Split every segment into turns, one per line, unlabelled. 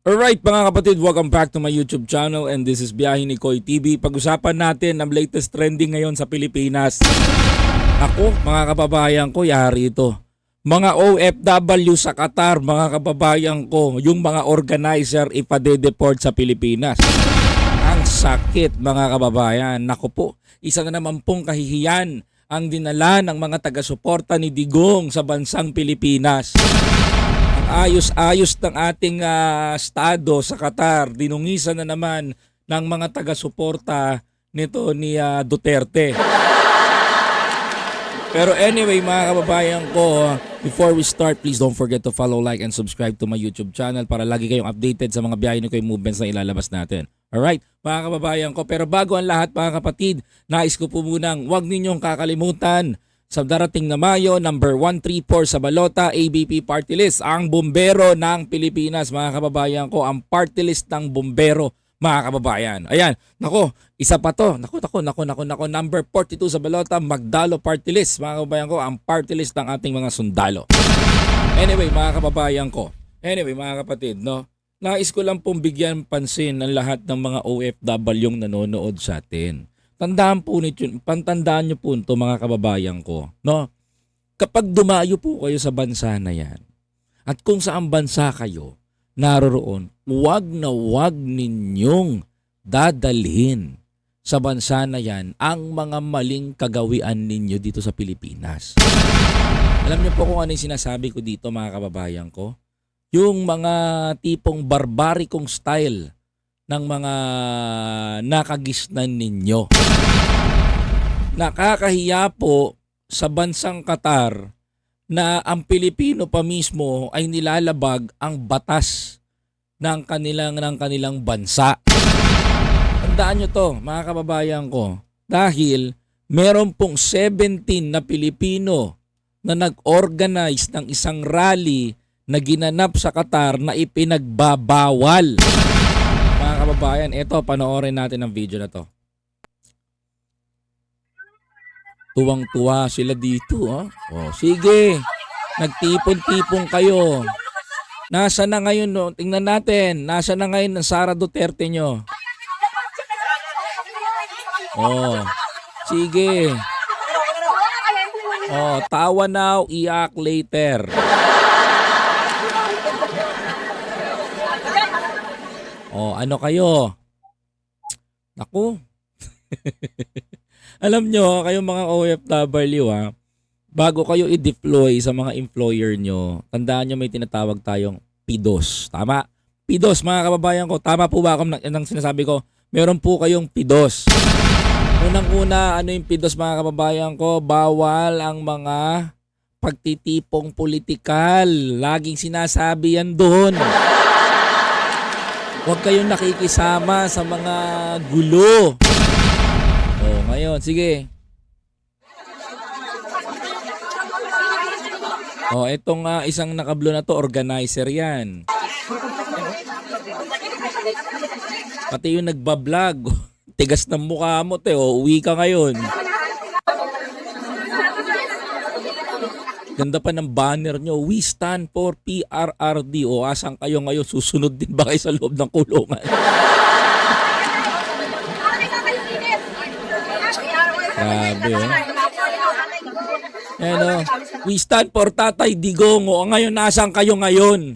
Alright mga kapatid, welcome back to my YouTube channel and this is Biyahe ni Koy TV. Pag-usapan natin ang latest trending ngayon sa Pilipinas. Ako, mga kababayan ko, yari ito. Mga OFW sa Qatar, mga kababayan ko, yung mga organizer ipadedeport sa Pilipinas. Ang sakit mga kababayan. Naku po, isa na naman pong kahihiyan ang dinala ng mga taga-suporta ni Digong sa bansang Pilipinas ayos-ayos ng ating ah, estado sa Qatar. Dinungisan na naman ng mga taga-suporta nito ni ah, Duterte. Pero anyway, mga kababayan ko, before we start, please don't forget to follow, like, and subscribe to my YouTube channel para lagi kayong updated sa mga biyahe ni Kuya movements na ilalabas natin. Alright, mga kababayan ko. Pero bago ang lahat, mga kapatid, nais ko po munang huwag ninyong kakalimutan sa darating na Mayo, number 134 sa Balota, ABP Party List, ang bumbero ng Pilipinas, mga kababayan ko, ang party list ng bumbero, mga kababayan. Ayan, nako, isa pa to. Nako, nako, nako, nako, nako, number 42 sa Balota, Magdalo Party List, mga kababayan ko, ang party list ng ating mga sundalo. Anyway, mga kababayan ko, anyway, mga kapatid, no, nais ko lang pong bigyan pansin ang lahat ng mga OFW yung nanonood sa atin. Tandaan po nito, pantandaan nyo po ito mga kababayan ko. No? Kapag dumayo po kayo sa bansa na yan, at kung saan bansa kayo naroroon, wag na wag ninyong dadalhin sa bansa na yan ang mga maling kagawian ninyo dito sa Pilipinas. Alam niyo po kung ano yung sinasabi ko dito mga kababayan ko? Yung mga tipong barbarikong style ng mga nakagisnan ninyo. Nakakahiya po sa bansang Qatar na ang Pilipino pa mismo ay nilalabag ang batas ng kanilang ng kanilang bansa. Tandaan nyo to, mga kababayan ko, dahil meron pong 17 na Pilipino na nag-organize ng isang rally na ginanap sa Qatar na ipinagbabawal. Mga kababayan, ito, panoorin natin ang video na to. Tuwang-tuwa sila dito, ha? Oh, sige. Nagtipon-tipon kayo. Nasa na ngayon, no? tingnan natin. Nasa na ngayon ang Sara Duterte nyo? Oh, sige. Oh, tawa now, iyak later. Oh, ano kayo? Naku. Alam nyo, kayong mga OFW ha, bago kayo i-deploy sa mga employer nyo, tandaan nyo may tinatawag tayong PIDOS. Tama? PIDOS, mga kababayan ko. Tama po ba ako ng, ng sinasabi ko? Meron po kayong PIDOS. Unang-una, ano yung PIDOS mga kababayan ko? Bawal ang mga pagtitipong politikal. Laging sinasabi yan doon. Huwag kayong nakikisama sa mga gulo. Ngayon, sige. Oh, itong ah, isang nakablo na to, organizer yan. Pati yung nagbablog. Tigas ng mukha mo, te. Oh, uwi ka ngayon. Ganda pa ng banner nyo. We stand for PRRD. O asan kayo ngayon? Susunod din ba kayo sa loob ng kulungan? Grabe. Ayan, oh. We stand for Tatay Digong. O ngayon, nasan kayo ngayon?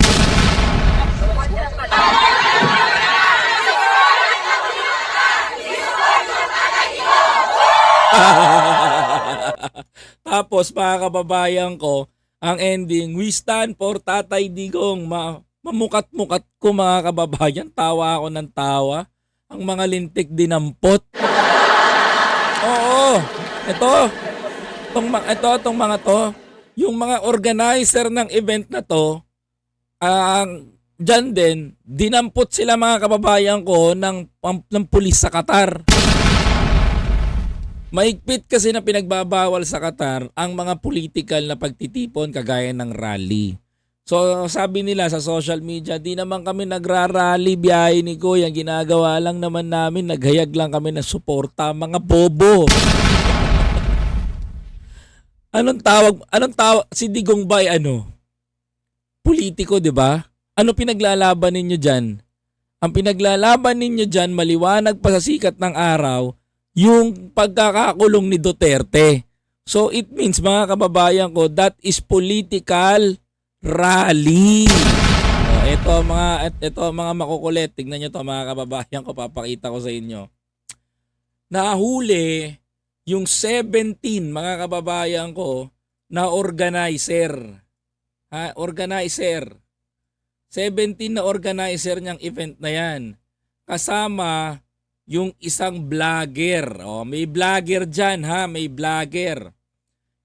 Tapos mga kababayan ko, ang ending, we stand for Tatay Digong. Ma mamukat-mukat ko mga kababayan, tawa ako ng tawa. Ang mga lintik dinampot. Oo, ito, tong, ito, tong mga to, yung mga organizer ng event na to, ang dyan din, dinampot sila mga kababayan ko ng, ng pulis sa Qatar. Maigpit kasi na pinagbabawal sa Qatar ang mga political na pagtitipon kagaya ng rally. So sabi nila sa social media, di naman kami nagrarally biyahe ni Kuya. Ginagawa lang naman namin, naghayag lang kami ng suporta. Mga bobo. anong tawag, anong tawag, si Digong Bay ano? Politiko, di ba? Ano pinaglalaban ninyo dyan? Ang pinaglalaban ninyo dyan, maliwanag pa sa sikat ng araw, yung pagkakakulong ni Duterte. So it means mga kababayan ko, that is political rally. Oh, ito mga ito mga makukulit. Tingnan niyo to mga kababayan ko, papakita ko sa inyo. Nahuli yung 17 mga kababayan ko na organizer. Ha, organizer. 17 na organizer niyang event na yan. Kasama yung isang vlogger. Oh, may vlogger dyan ha, may vlogger.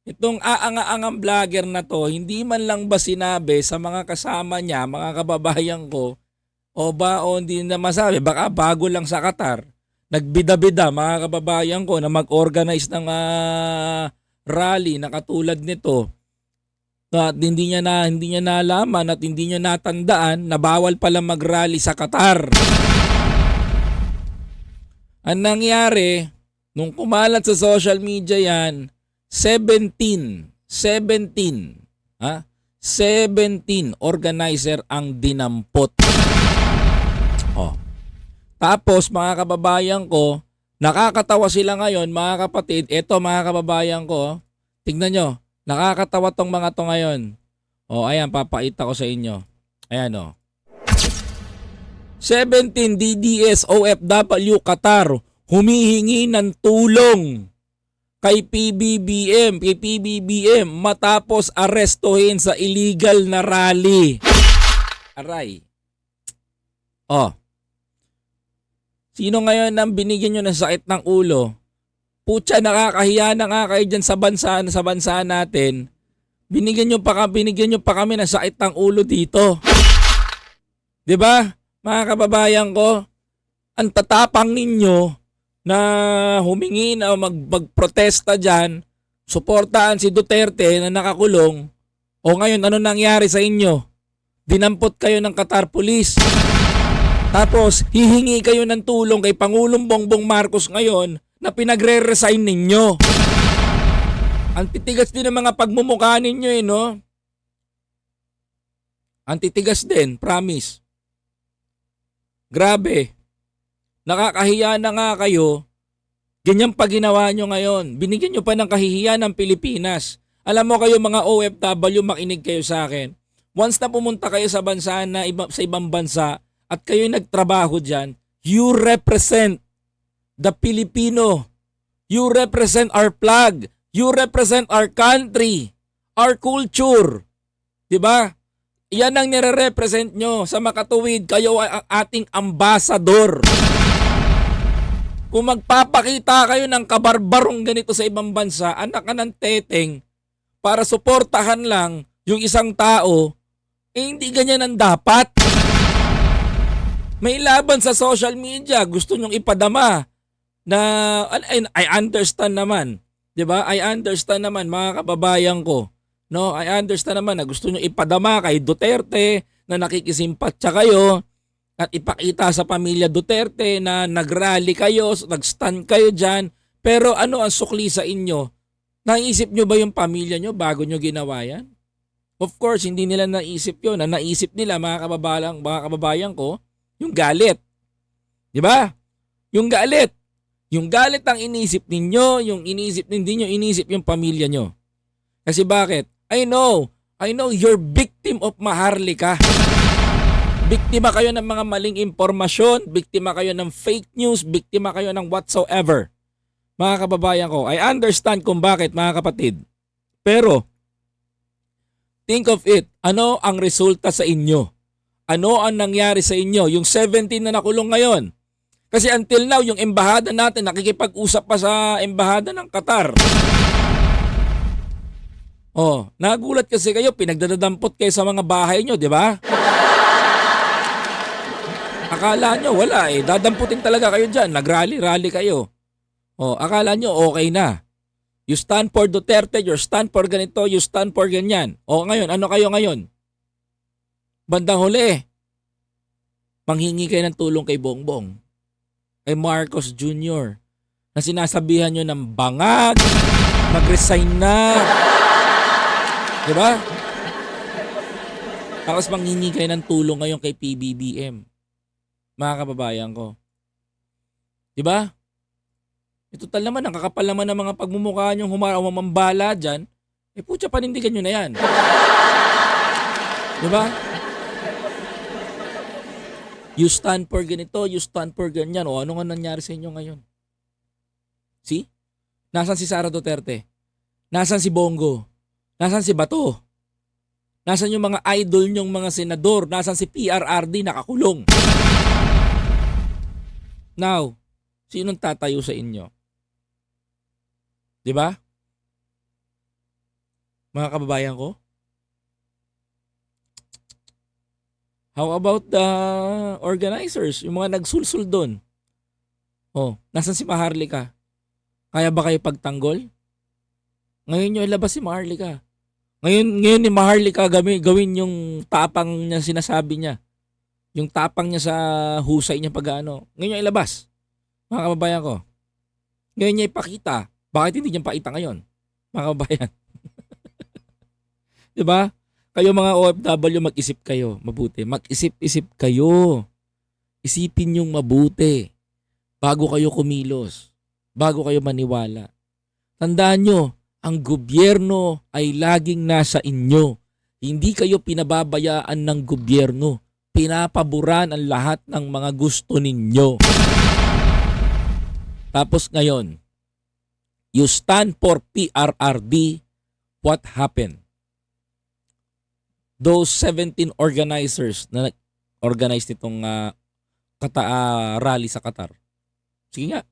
Itong aanga-angang vlogger na to, hindi man lang ba sinabi sa mga kasama niya, mga kababayan ko, o ba o hindi na masabi, baka bago lang sa Qatar, nagbida-bida mga kababayan ko na mag-organize ng ah, rally na katulad nito at hindi niya na hindi niya nalaman at hindi niya natandaan na bawal pala mag-rally sa Qatar. Ang nangyari, nung kumalat sa social media yan, 17, 17, ha? 17 organizer ang dinampot. Oh. Tapos mga kababayan ko, nakakatawa sila ngayon mga kapatid. Ito mga kababayan ko, tignan nyo, nakakatawa tong mga to ngayon. Oh, ayan, papakita ko sa inyo. Ayan oh. 17 DDS OFW Qatar humihingi ng tulong kay PBBM, kay PBBM matapos arestuhin sa illegal na rally. Aray. Oh. Sino ngayon ang binigyan nyo ng sakit ng ulo? Putya, nakakahiya na nga kayo dyan sa bansa, sa bansa natin. Binigyan nyo pa, binigyan nyo pa kami ng sakit ng ulo dito. 'Di ba? Mga kababayan ko, ang tatapang ninyo na humingi na mag, magprotesta dyan, suportahan si Duterte na nakakulong, o ngayon ano nangyari sa inyo? Dinampot kayo ng Qatar Police. Tapos, hihingi kayo ng tulong kay Pangulong Bongbong Marcos ngayon na pinagre-resign ninyo. Ang titigas din ng mga pagmumukha ninyo eh, no? Ang titigas din, promise. Grabe. Nakakahiya na nga kayo. Ganyan pa ginawa nyo ngayon. Binigyan nyo pa ng kahihiyan ng Pilipinas. Alam mo kayo mga OFW, makinig kayo sa akin. Once na pumunta kayo sa bansa na iba, sa ibang bansa at kayo nagtrabaho dyan, you represent the Filipino. You represent our flag. You represent our country. Our culture. 'Di ba? Yan ang nire-represent nyo sa makatuwid. Kayo ay ang ating ambasador. Kung magpapakita kayo ng kabarbarong ganito sa ibang bansa, anak ka ng teteng, para suportahan lang yung isang tao, eh hindi ganyan ang dapat. May laban sa social media, gusto nyong ipadama na I, understand naman, 'di ba? I understand naman mga kababayan ko. No, I understand naman na gusto nyo ipadama kay Duterte na nakikisimpatsa kayo at ipakita sa pamilya Duterte na nagrally kayo, nag-stand kayo dyan. Pero ano ang sukli sa inyo? Naisip nyo ba yung pamilya nyo bago nyo ginawa yan? Of course, hindi nila naisip yun. Ang naisip nila, mga kababayan, mga kababayan ko, yung galit. Di ba? Yung galit. Yung galit ang inisip ninyo, yung inisip hindi nyo, inisip yung pamilya nyo. Kasi bakit? I know, I know you're victim of Maharlika. Biktima kayo ng mga maling impormasyon, biktima kayo ng fake news, biktima kayo ng whatsoever. Mga kababayan ko, I understand kung bakit mga kapatid. Pero, think of it, ano ang resulta sa inyo? Ano ang nangyari sa inyo? Yung 17 na nakulong ngayon. Kasi until now, yung embahada natin, nakikipag-usap pa sa embahada ng Qatar. Oh, nagulat kasi kayo, pinagdadadampot kayo sa mga bahay nyo, di ba? Akala nyo, wala eh. Dadamputin talaga kayo dyan. Nag-rally-rally kayo. Oh, akala nyo, okay na. You stand for Duterte, you stand for ganito, you stand for ganyan. O ngayon, ano kayo ngayon? Bandang huli, manghingi kayo ng tulong kay Bongbong. Kay Marcos Jr. Na sinasabihan nyo ng bangag, mag-resign na. Di ba? Tapos manghingi kayo ng tulong ngayon kay PBBM. Mga kababayan ko. Di ba? E total naman, ang kakapal naman ng mga pagmumukha niyong humaraw mamambala dyan. Eh putya, panindigan nyo na yan. Di ba? You stand for ganito, you stand for ganyan. O ano nga nangyari sa inyo ngayon? See? Nasaan si Sara Duterte? Nasaan si Bongo? Nasaan si Bato? Nasaan yung mga idol nyong mga senador? Nasaan si PRRD nakakulong? Now, sinong tatayo sa inyo? 'Di ba? Mga kababayan ko? How about the organizers, yung mga nagsulsul doon? Oh, nasan si Maharlika? Kaya ba kayo pagtanggol? Ngayon nyo ilabas si Maharlika. Ngayon, ngayon ni Maharlika gawin, gawin yung tapang niya sinasabi niya. Yung tapang niya sa husay niya pag ano. Ngayon niya ilabas. Mga kababayan ko. Ngayon niya ipakita. Bakit hindi niya pakita ngayon? Mga kababayan. 'Di ba? Kayo mga OFW mag-isip kayo mabuti. Mag-isip-isip kayo. Isipin yung mabuti bago kayo kumilos. Bago kayo maniwala. Tandaan nyo, ang gobyerno ay laging nasa inyo. Hindi kayo pinababayaan ng gobyerno. Pinapaboran ang lahat ng mga gusto ninyo. Tapos ngayon, you stand for PRRD, what happened? Those 17 organizers na nag-organize nitong ah, kata, ah, rally sa Qatar. Sige nga.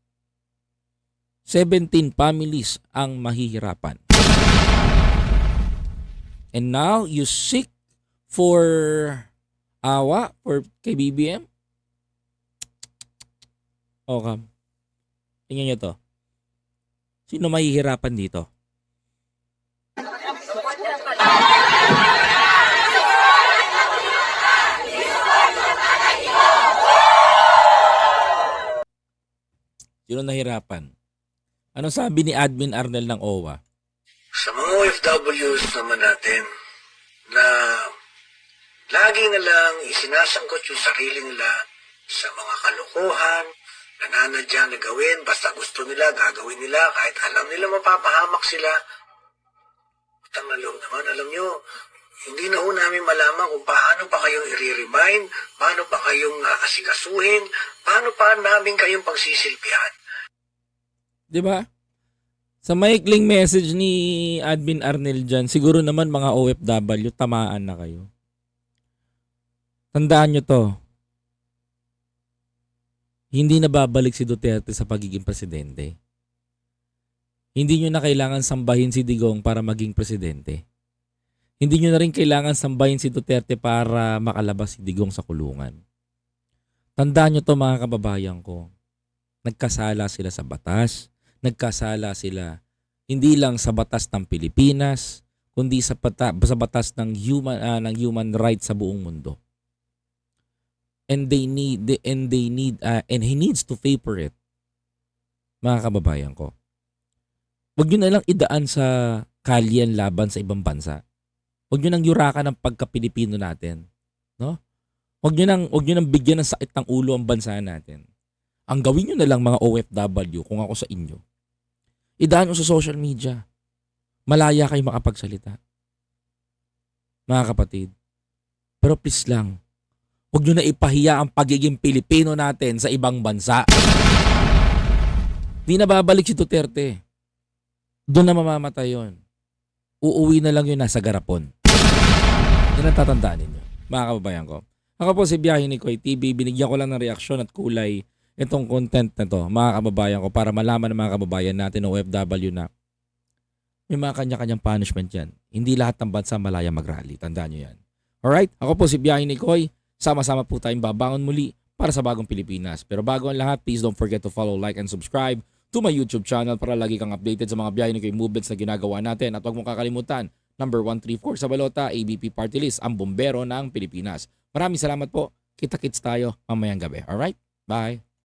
17 families ang mahihirapan. And now you seek for awa for kay BBM? Okay. Tingnan nyo to. Sino mahihirapan dito? Sino nahirapan? Anong sabi ni Admin Arnel ng OWA?
Sa mga OFWs naman natin na lagi na lang isinasangkot yung sarili nila sa mga kalokohan, nananadya na gawin, basta gusto nila, gagawin nila, kahit alam nila mapapahamak sila. Utang na naman, alam nyo, hindi na ho namin malaman kung paano pa kayong i-remind, paano pa kayong uh, paano pa namin kayong pagsisilbihan.
'Di ba? Sa maikling message ni Admin Arnel dyan, siguro naman mga OFW, tamaan na kayo. Tandaan nyo to. Hindi na babalik si Duterte sa pagiging presidente. Hindi nyo na kailangan sambahin si Digong para maging presidente. Hindi nyo na rin kailangan sambahin si Duterte para makalabas si Digong sa kulungan. Tandaan nyo to mga kababayan ko. Nagkasala sila sa batas. Nagkasala sila hindi lang sa batas ng Pilipinas, kundi sa, pata, sa batas ng human ah, ng human rights sa buong mundo. And they need and they need ah, and he needs to pay for it. Mga kababayan ko. Huwag nyo na lang idaan sa kalyen laban sa ibang bansa. Huwag nyo nang yurakan ng pagka-Pilipino natin. No? Huwag nyo nang, huwag nyo nang bigyan ng sakit ng ulo ang bansa natin. Ang gawin nyo na lang mga OFW kung ako sa inyo. Idaan nyo sa social media. Malaya kayo makapagsalita. Mga kapatid. Pero please lang, huwag nyo na ipahiya ang pagiging Pilipino natin sa ibang bansa. Di na babalik si Duterte. Doon na mamamatay yun. Uuwi na lang yun nasa garapon. Yan ang tatandaan ninyo, mga kababayan ko. Ako po si Biyahe ni Koy TV. Binigyan ko lang ng reaksyon at kulay itong content na to, mga kababayan ko, para malaman ng mga kababayan natin ng OFW na may mga kanya-kanyang punishment yan. Hindi lahat ng bansa malaya mag-rally. Tandaan nyo yan. Alright? Ako po si Biyahe ni Koy. Sama-sama po tayong babangon muli para sa bagong Pilipinas. Pero bago ang lahat, please don't forget to follow, like, and subscribe to my YouTube channel para lagi kang updated sa mga biyahe Koy movements na ginagawa natin. At huwag mong kakalimutan, number 134 sa balota, ABP Party List, ang bombero ng Pilipinas. Maraming salamat po. Kita-kits tayo mamayang gabi. Alright? Bye.